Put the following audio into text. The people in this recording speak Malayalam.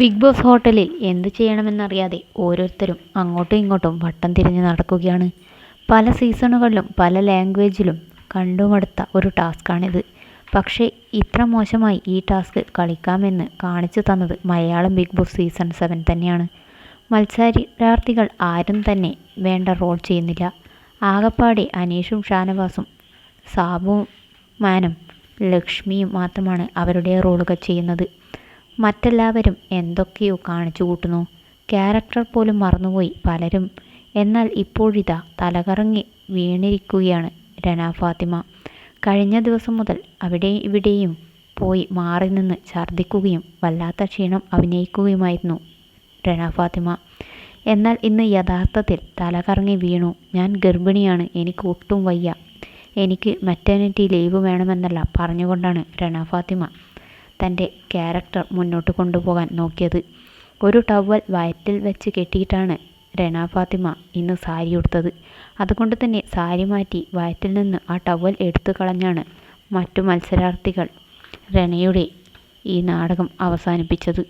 ബിഗ് ബോസ് ഹോട്ടലിൽ എന്ത് ചെയ്യണമെന്നറിയാതെ ഓരോരുത്തരും അങ്ങോട്ടും ഇങ്ങോട്ടും വട്ടം തിരിഞ്ഞ് നടക്കുകയാണ്. പല സീസണുകളിലും പല ലാംഗ്വേജിലും കണ്ടുമടുത്ത ഒരു ടാസ്ക്കാണിത്. പക്ഷേ ഇത്ര മോശമായി ഈ ടാസ്ക് കളിക്കാമെന്ന് കാണിച്ചു തന്നത് Malayalam Big Boss season seven തന്നെയാണ്. മത്സരാർത്ഥികൾ ആരും തന്നെ വേണ്ട റോൾ ചെയ്യുന്നില്ല. ആകപ്പാടെ അനീഷും ഷാനവാസും സാബു മാനും ലക്ഷ്മിയും മാത്രമാണ് അവരുടെ റോളുകൾ ചെയ്യുന്നത്. മറ്റെല്ലാവരും എന്തൊക്കെയോ കാണിച്ചു കൂട്ടുന്നു. ക്യാരക്ടർ പോലും മറന്നുപോയി പലരും. എന്നാൽ ഇപ്പോഴിതാ തലകറങ്ങി വീണിരിക്കുകയാണ് രന ഫാത്തിമ. കഴിഞ്ഞ ദിവസം മുതൽ അവിടെ ഇവിടെയും പോയി മാറി നിന്ന് ഛർദ്ദിക്കുകയും വല്ലാത്ത ക്ഷീണം അഭിനയിക്കുകയുമായിരുന്നു രന ഫാത്തിമ. എന്നാൽ ഇന്ന് യഥാർത്ഥത്തിൽ തലകറങ്ങി വീണു. ഞാൻ ഗർഭിണിയാണ്. എനിക്ക് ഒട്ടും വയ്യ. എനിക്ക് മെറ്റേണിറ്റി ലീവ് വേണമെന്നല്ല പറഞ്ഞുകൊണ്ടാണ് രണ ഫാത്തിമ തന്റെ ക്യാരക്ടർ മുന്നോട്ട് കൊണ്ടുപോകാൻ നോക്കിയത്. ഒരു ടവൽ വയറ്റിൽ വെച്ച് കെട്ടിയിട്ടാണ് രണ ഫാത്തിമ ഇന്ന് സാരി ഉടുത്തത്. അതുകൊണ്ട് തന്നെ സാരി മാറ്റി വയറ്റിൽ നിന്ന് ആ ടവൽ എടുത്തു കളഞ്ഞാണ് മറ്റു മത്സരാർത്ഥികൾ രണയുടെ ഈ നാടകം അവസാനിപ്പിച്ചത്.